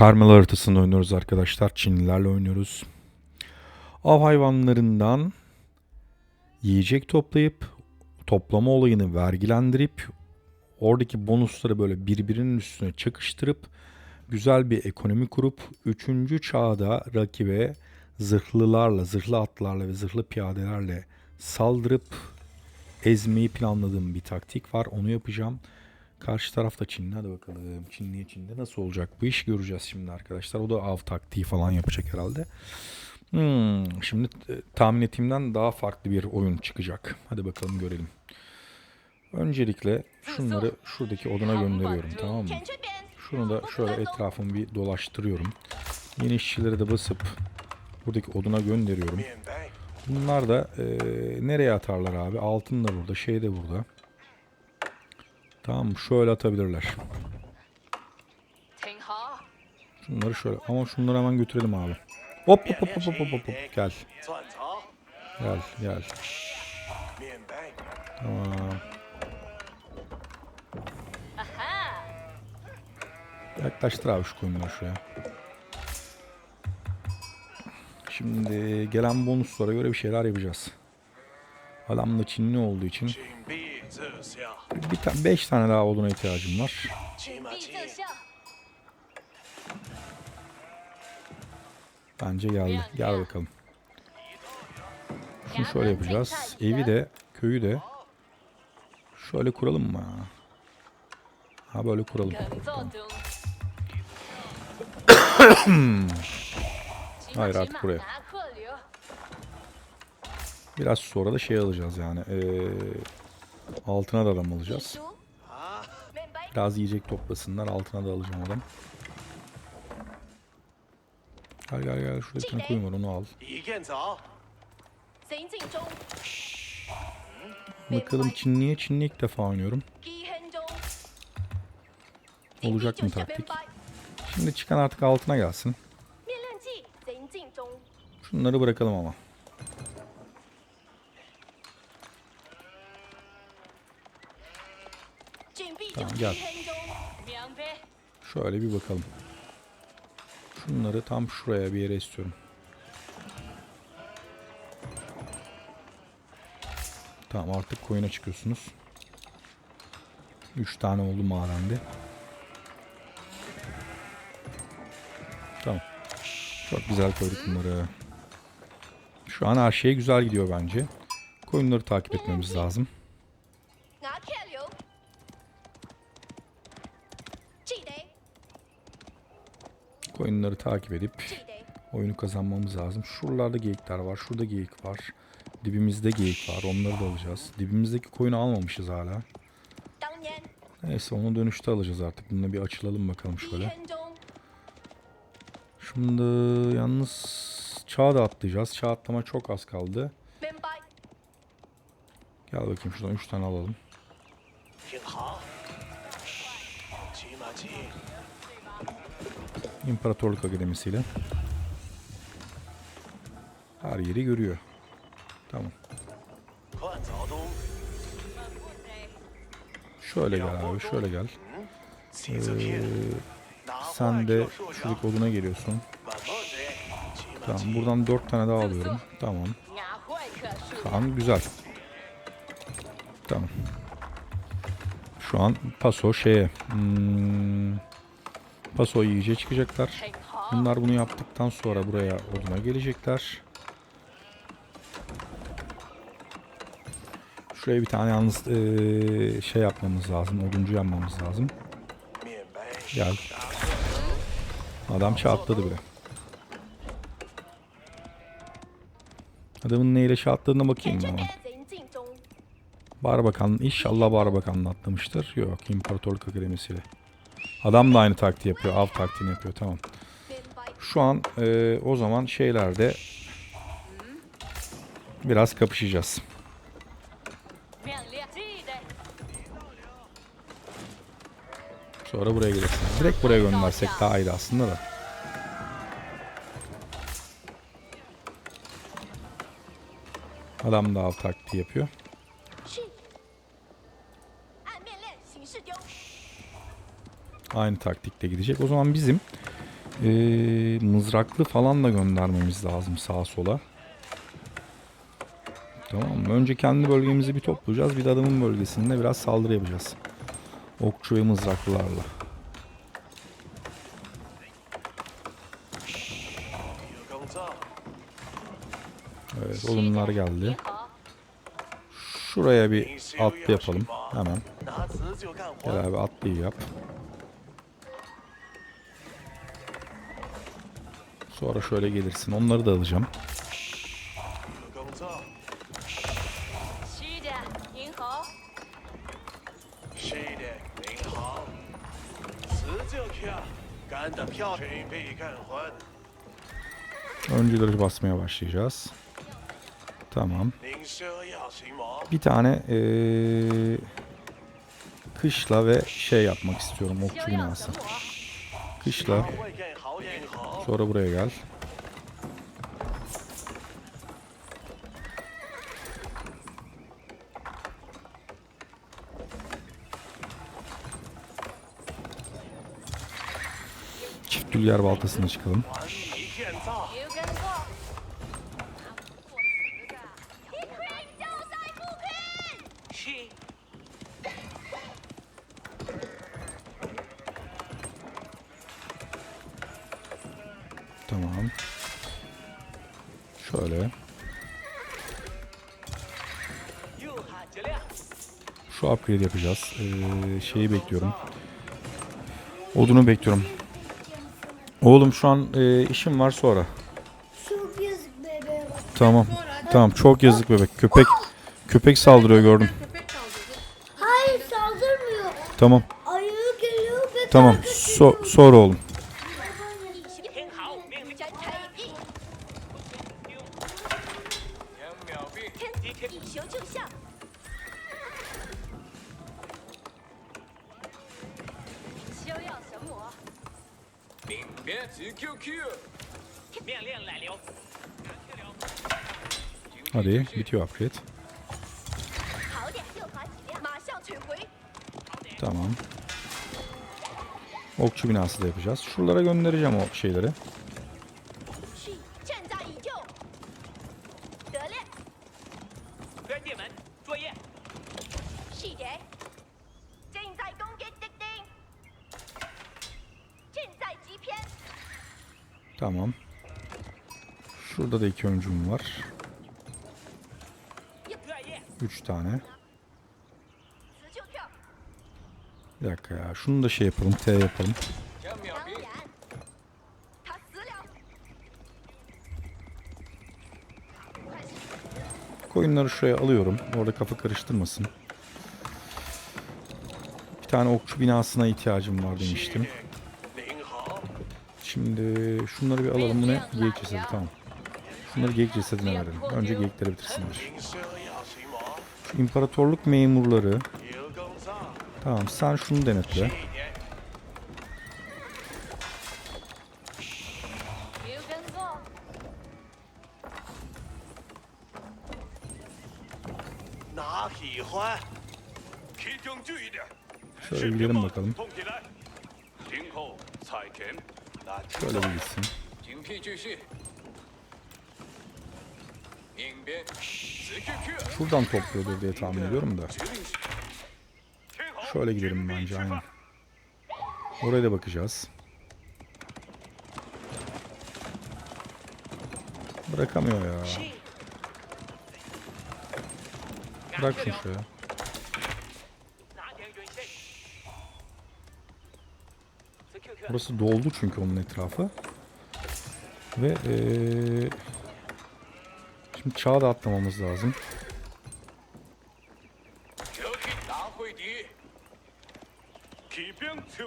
Karmel haritasını oynuyoruz arkadaşlar. Çinlilerle oynuyoruz. Av hayvanlarından yiyecek toplayıp toplama olayını vergilendirip oradaki bonusları böyle birbirinin üstüne çakıştırıp güzel bir ekonomi kurup 3. çağda rakibe zırhlılarla, zırhlı atlarla ve zırhlı piyadelerle saldırıp ezmeyi planladığım bir taktik var. Onu yapacağım. Karşı tarafta Çinli. Hadi bakalım. Çinli'ye Çin'de nasıl olacak bu iş göreceğiz şimdi arkadaşlar. O da av taktiği falan yapacak herhalde. Hmm, şimdi e, tahmin ettiğimden daha farklı bir oyun çıkacak. Hadi bakalım görelim. Öncelikle şunları şuradaki odana gönderiyorum tamam mı? Şunu da şöyle etrafımı bir dolaştırıyorum. Yeni işçileri de basıp buradaki oduna gönderiyorum. Bunlar da e, nereye atarlar abi? Altın da burada, şey de burada. Tamam şöyle atabilirler. Şunları şöyle ama şunları hemen götürelim abi. Hop hop hop hop hop hop, hop. gel. Gel gel. Tamam. Yaklaştır abi şu koyunları şuraya. Şimdi gelen bonuslara göre bir şeyler yapacağız. Adam da Çinli olduğu için bir tane 5 tane daha olduğuna ihtiyacım var. Bence geldi. Gel bakalım. Şunu şöyle yapacağız. Evi de köyü de şöyle kuralım mı? Ha böyle kuralım. Hayır artık buraya. Biraz sonra da şey alacağız yani. Ee, Altına da adam alacağız. Biraz yiyecek toplasınlar. Altına da alacağım adam. Gel gel gel. Şurada bir tane koyun var onu al. Bakalım Çinli'ye. Çinli ilk defa oynuyorum. Olacak mı taktik? Şimdi çıkan artık altına gelsin. Şunları bırakalım ama. Gel. Şöyle bir bakalım. Şunları tam şuraya bir yere istiyorum. Tamam artık koyuna çıkıyorsunuz. 3 tane oldu mağarende. Tamam. Çok güzel koyduk bunları. Şu an her şey güzel gidiyor bence. Koyunları takip etmemiz lazım. Coin'ları takip edip oyunu kazanmamız lazım. Şuralarda geyikler var. Şurada geyik var. Dibimizde geyik var. Onları da alacağız. Dibimizdeki coin'i almamışız hala. Neyse onu dönüşte alacağız artık. Bununla bir açılalım bakalım şöyle. Şimdi yalnız çağ da atlayacağız. Çağ atlama çok az kaldı. Gel bakayım şuradan 3 tane alalım. İmparatorluk Akademisi ile. Her yeri görüyor. Tamam. Şöyle gel abi, şöyle gel. Ee, sen de çocuk oduna geliyorsun. Tamam, buradan dört tane daha alıyorum. Tamam. Tamam, güzel. Tamam. Şu an paso şeye... Hmm, Paso iyice çıkacaklar. Bunlar bunu yaptıktan sonra buraya oduna gelecekler. Şuraya bir tane yalnız ee, şey yapmamız lazım. Oduncu yapmamız lazım. Gel. Adam çatladı bile. Adamın neyle çatladığına bakayım ama. Barbakan inşallah Barbakan'la atlamıştır. Yok İmparatorluk Akademisi'yle. Adam da aynı taktiği yapıyor. Av taktiğini yapıyor. Tamam. Şu an e, o zaman şeylerde biraz kapışacağız. Sonra buraya gelirsin. Direkt buraya göndersek daha iyi aslında da. Adam da av taktiği yapıyor. aynı taktikte gidecek. O zaman bizim e, mızraklı falan da göndermemiz lazım sağa sola. Tamam mı? Önce kendi bölgemizi bir toplayacağız. Bir de adamın bölgesinde biraz saldırı yapacağız. Okçu ve mızraklılarla. Evet olumlar geldi. Şuraya bir atlı yapalım. Hemen. Gel abi atlıyı yap. Sonra şöyle gelirsin. Onları da alacağım. Öncüleri basmaya başlayacağız. Tamam. Bir tane ee, kışla ve şey yapmak istiyorum okçu binası. Kışla sonra buraya gel. Çift yer baltasına çıkalım. Upgrade yapacağız. Ee, şeyi bekliyorum. Odunu bekliyorum. Oğlum şu an e, işim var sonra. Çok yazık bebeğe bak. Tamam. Tamam çok yazık bebek. Köpek köpek saldırıyor gördüm. Hayır saldırmıyor. Tamam. Ayağı geliyor ve Tamam. So, sonra oğlum. Hadi bitiyor upgrade. Tamam. Okçu binası da yapacağız. Şuralara göndereceğim o şeyleri. Tamam. Şurada da iki öncüm var. 3 tane. Bir dakika ya. Şunu da şey yapalım. T yapalım. Koyunları şuraya alıyorum. Orada kafa karıştırmasın. Bir tane okçu binasına ihtiyacım var demiştim. Şimdi şunları bir alalım. Bu ne? Geyik cesedi. Tamam. Şunları geyik cesedine verelim. Önce geyikleri bitirsinler. İmparatorluk memurları. Tamam sen şunu denetle. Şöyle gidelim bakalım. Şöyle bir gitsin. Şuradan topluyordur diye tahmin ediyorum da. Şöyle gidelim bence aynen. Oraya da bakacağız. Bırakamıyor ya. Bırak şunu şuraya. Burası doldu çünkü onun etrafı. Ve ee, Şimdi çağa da atlamamız lazım.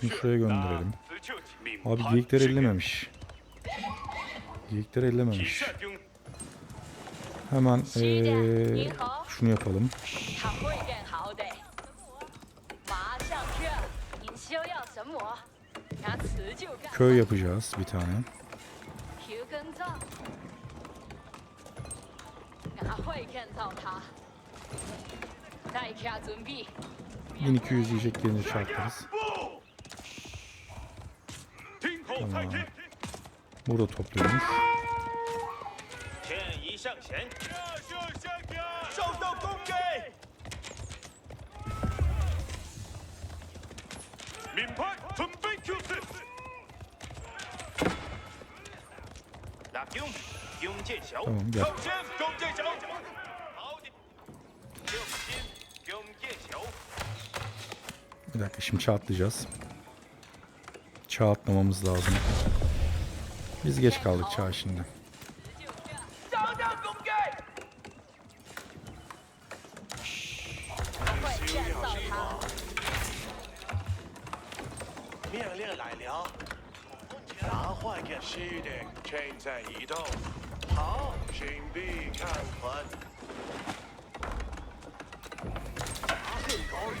Şunu şuraya gönderelim. Abi geyikler ellememiş. Geyikler ellememiş. Hemen ee, şunu yapalım. Köy yapacağız bir tane. 1200 yiyeceklerini çarparız. Tamam. Burada topluyormuş. Tamam gel. Bir dakika şimdi çağ atlayacağız. Çağ atlamamız lazım. Biz geç kaldık çağ şimdi. 好，请闭战环。高，是。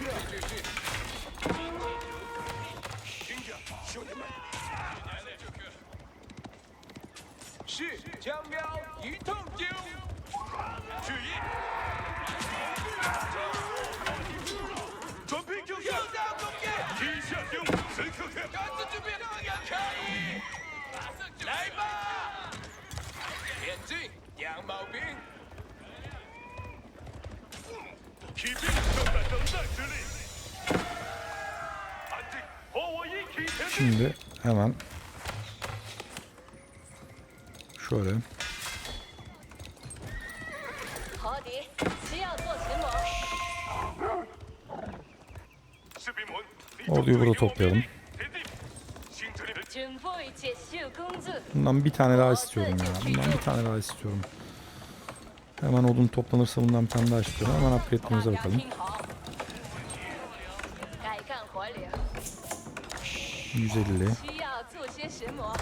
听着，兄弟们。是江彪一通丢，进，羊毛兵，骑兵正在等待之力，安静，和我一起前进。 Şimdi hemen şöyle 侯迪，需要做巡逻。士兵们，离 orduyu burada toplayalım. Bundan bir tane daha istiyorum ya. Bundan bir tane daha istiyorum. Hemen odun toplanırsa bundan bir tane daha istiyorum. Hemen upgrade'imize 大家 bakalım. 听好，该干活了， 150. 需要做些什么？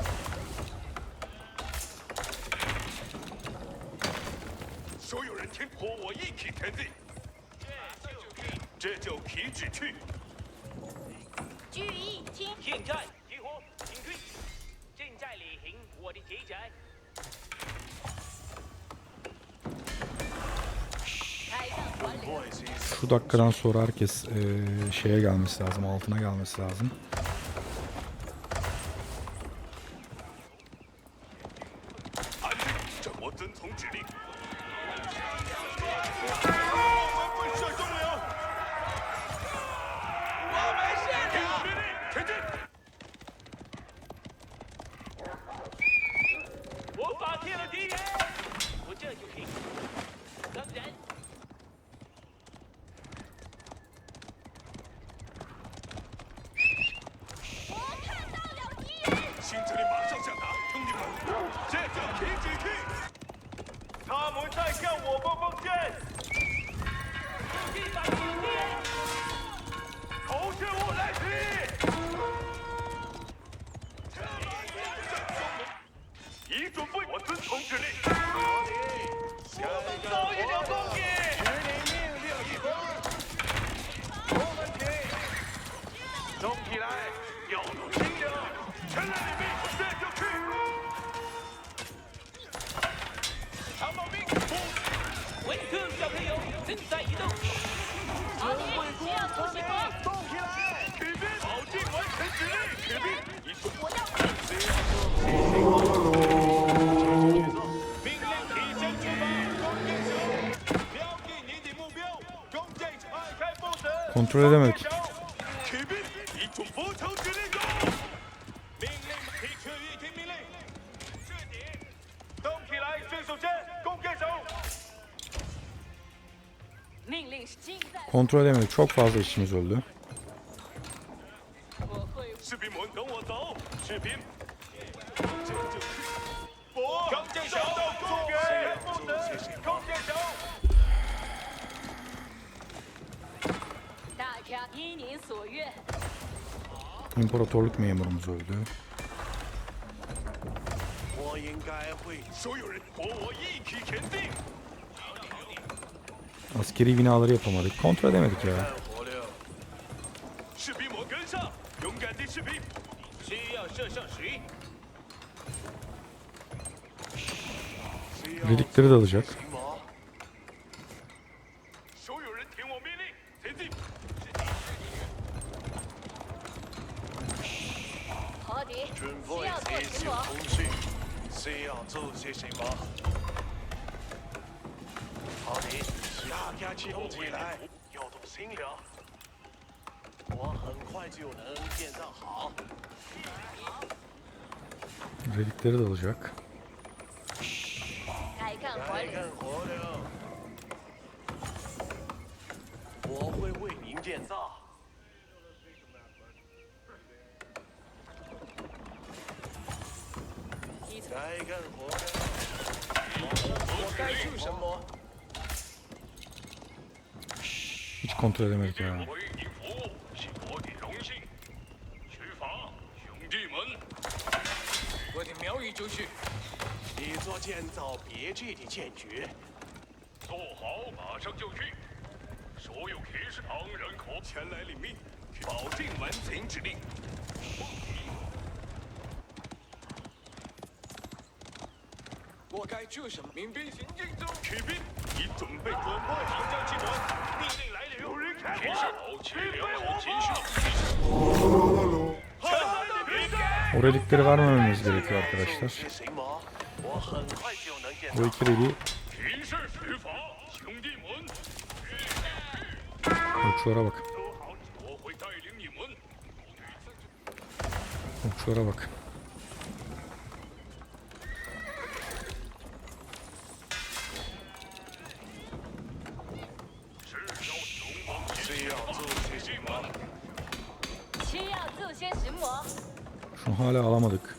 所有人听，和我一起前进。这就皮指去，注意听，现在 Şu dakikadan sonra herkes eee, şeye gelmesi lazım. Altına gelmesi lazım. 朋友正在移动。侯迪，需要做巡逻。动起来！士兵，保进完成指令。士兵，一准我要命令提前出发，弓箭手，标记你的目标，弓箭拆开步子。 Kontrol edemedik. kontrol edemedik. Çok fazla işimiz oldu. İmparatorluk memurumuz öldü. Askeri binaları yapamadık. Kontrol edemedik ya. Relikleri de alacak. 大家启动起来，要动心了。我很快就能建造好。Relikleri de alacak. 该干活该了。干活了，我会为您建造。该干活了，我该做什么？Hiç 为您服务是我的荣幸取法兄弟们我的苗语就是你做建造别致的剑诀做好马上就去。所有骑士旁人口前来领命。保定完成指令我该做什么？民兵行进中取兵你准备转换行将集团命令来。O relikleri vermememiz gerekiyor arkadaşlar. Bu iki reliği Okçulara bak. Okçulara bak. Şunu hala alamadık.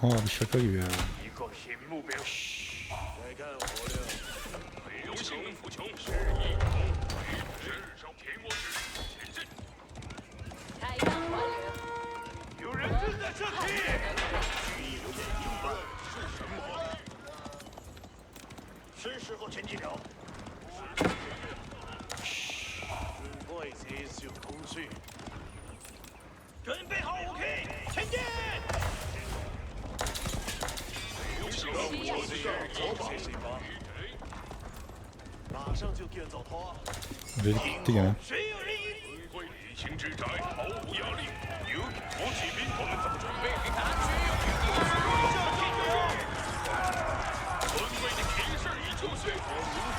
Ha bir şaka gibi ya. 射体。举一留言，应是什么？是时候前进了。嘘，是工具。准备好武器，前进。马上就建走塔。这这人，谁有人应？会履行之宅，毫无压力。我骑兵，我们怎么准备？拿军令，马上听令。尊贵的骑士已就绪，随时。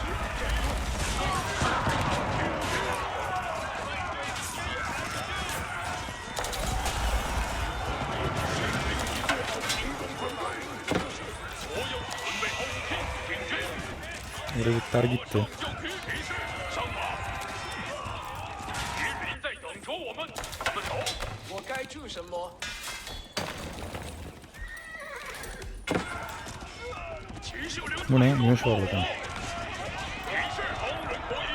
我的打几队？上马，骑兵在等着我们。上就区骑士上马，骑兵在等着我们，我们走。我该做什么？骑士留 Bu ne? Güneş var bakın. 骑士同仁可以。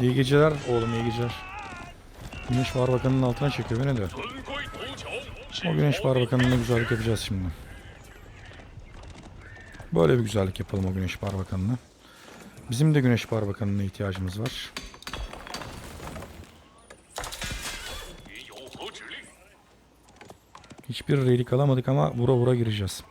İyi geceler oğlum iyi geceler. Güneş Barbakan'ın altına çekiyor beni de. O Güneş Barbakan'ına güzellik yapacağız şimdi. Böyle bir güzellik yapalım o Güneş Barbakan'ına. Bizim de Güneş Barbakan'ına ihtiyacımız var. Hiçbir relik alamadık ama vura vura gireceğiz.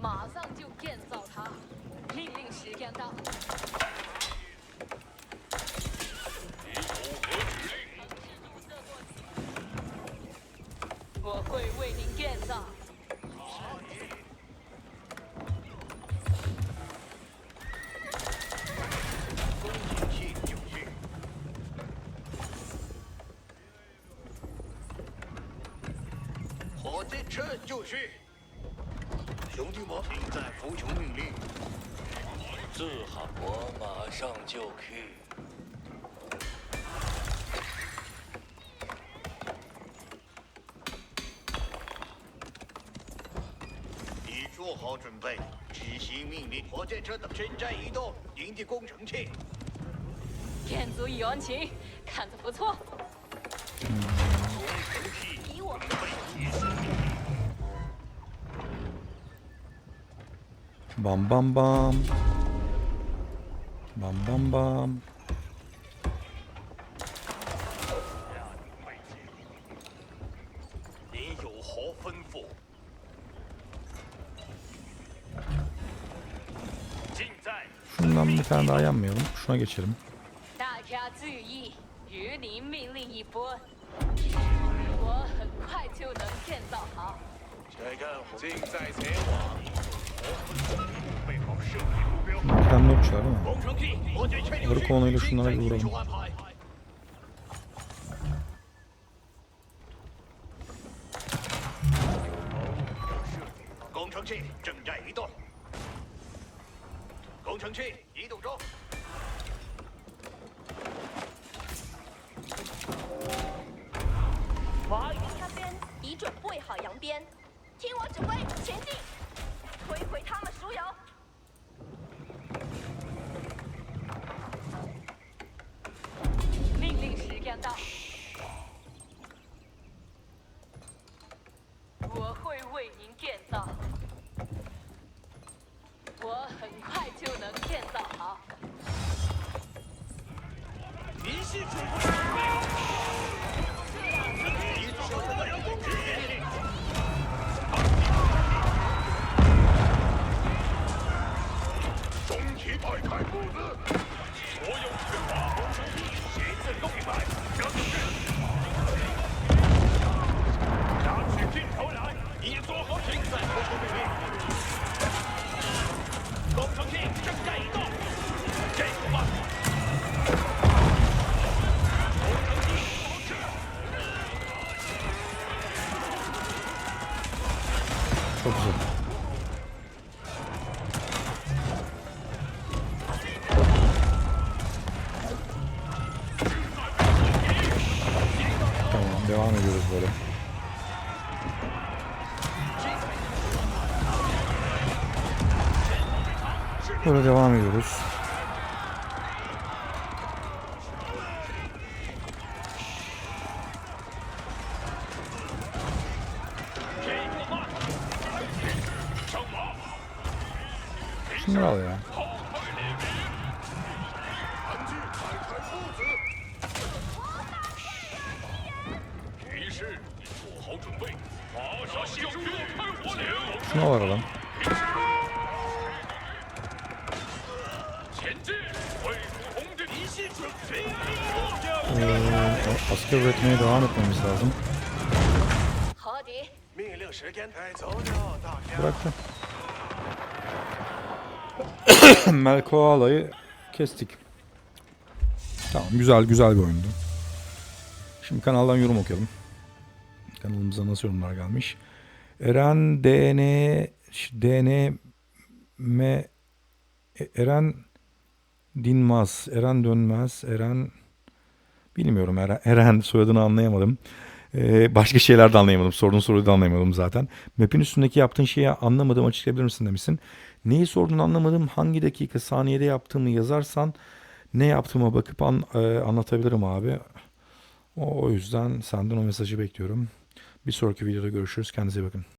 马上就建造它。命令时间到，我会为您建造。火箭车就绪。兄弟们，听在服从命令。自好，我马上就去。你做好准备，执行命令。火箭车等正在移动，营地工程器。天族已完成，看着不错。Bam bam bam. Bam bam bam. Şundan bir tane daha yanmayalım. Şuna geçelim. 咱们没事儿。围攻方的，就是那个。工程器正在移动。工程器移动中。马已插鞭，已准备好扬鞭，听我指挥，前进，摧毁他们鼠油。令时 Böyle devam ediyoruz. Bıraktım. Melkoala'yı kestik. Tamam güzel güzel bir oyundu. Şimdi kanaldan yorum okuyalım. Kanalımıza nasıl yorumlar gelmiş? Eren DN DN M e, Eren Dinmaz, Eren Dönmez, Eren bilmiyorum Eren, Eren soyadını anlayamadım. Ee, başka şeyler de anlayamadım. Sorduğun soruyu da anlayamadım zaten. Map'in üstündeki yaptığın şeyi anlamadım açıklayabilir misin demişsin. Neyi sorduğunu anlamadım. Hangi dakika saniyede yaptığımı yazarsan ne yaptığıma bakıp an- e, anlatabilirim abi. O, o yüzden senden o mesajı bekliyorum. Bir sonraki videoda görüşürüz. Kendinize bakın.